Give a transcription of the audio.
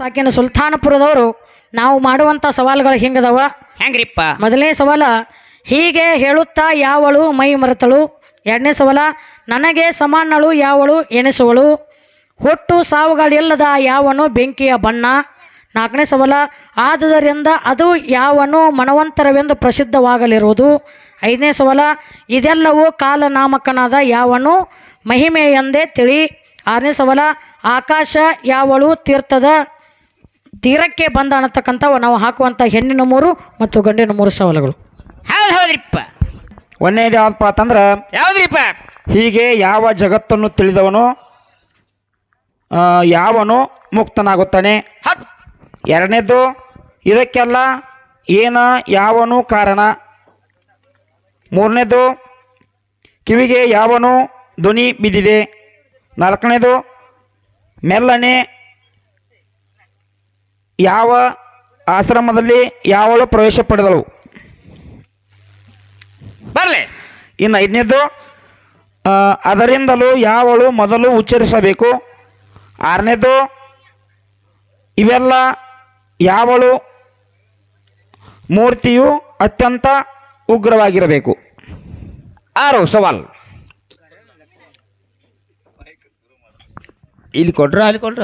ಸಾಕಿನ ಸುಲ್ತಾನಪುರದವರು ನಾವು ಮಾಡುವಂಥ ಸವಾಲುಗಳು ಹಿಂಗದವ? ಹೆಂಗ್ರಿಪ್ಪ? ಮೊದಲನೇ ಸವಾಲ ಹೀಗೆ ಹೇಳುತ್ತಾ ಯಾವಳು ಮೈ ಮರೆತಳು? ಎರಡನೇ ಸವಾಲ ನನಗೆ ಸಮಾನಳು ಯಾವಳು ಎನಿಸುವಳು ಹುಟ್ಟು ಸಾವುಗಳಿಲ್ಲದ ಯಾವನು ಬೆಂಕಿಯ ಬಣ್ಣ? ನಾಲ್ಕನೇ ಸವಾಲ ಆದುದರಿಂದ ಅದು ಯಾವನು ಮನವಂತರವೆಂದು ಪ್ರಸಿದ್ಧವಾಗಲಿರುವುದು? ಐದನೇ ಸವಾಲ ಇದೆಲ್ಲವೂ ಕಾಲನಾಮಕನಾದ ಯಾವನು ಮಹಿಮೆ ಎಂದೇ ತಿಳಿ? ಆರನೇ ಸವಾಲ ಆಕಾಶ ಯಾವಳು ತೀರ್ಥದ? ತೀರಕ್ಕೆ ಬಂದ ಅನ್ನತಕ್ಕಂಥ ನಾವು ಹಾಕುವಂಥ ಹೆಣ್ಣಿನ ಮೂರು ಮತ್ತು ಗಂಡಿನ ಮೂರು ಸವಾಲುಗಳು. ಹೌದು ಹೌದ್ರಿಪ್ಪ. ಒಂದನೇದು ಯಾವ್ದಪ್ಪ ಅಂತಂದ್ರೆ ಯಾವ್ದ್ರಿಪ್ಪ? ಹೀಗೆ ಯಾವ ಜಗತ್ತನ್ನು ತಿಳಿದವನು ಆ, ಯಾವನು ಮುಕ್ತನಾಗುತ್ತಾನೆ? ಹತ್ ಎರಡನೇದು ಇದಕ್ಕೆಲ್ಲ ಏನ ಯಾವನು ಕಾರಣ? ಮೂರನೇದು ಕಿವಿಗೆ ಯಾವನು ಧ್ವನಿ ಬಿದ್ದಿದೆ? ನಾಲ್ಕನೇದು ಮೆಲ್ಲನೆ ಯಾವ ಆಶ್ರಮದಲ್ಲಿ ಯಾವಳು ಪ್ರವೇಶ ಪಡೆದಳು? ಬರಲಿ. ಇನ್ನು ಐದನೇದು ಅದರಿಂದಲೂ ಯಾವಳು ಮೊದಲು ಉಚ್ಚರಿಸಬೇಕು? ಆರನೇದು ಇವೆಲ್ಲ ಯಾವಳು ಮೂರ್ತಿಯು ಅತ್ಯಂತ ಉಗ್ರವಾಗಿರಬೇಕು? ಆರು ಸವಾಲ್. ಇಲ್ಲಿ ಕೊಟ್ರ ಅಲ್ಲಿ ಕೊಟ್ರ.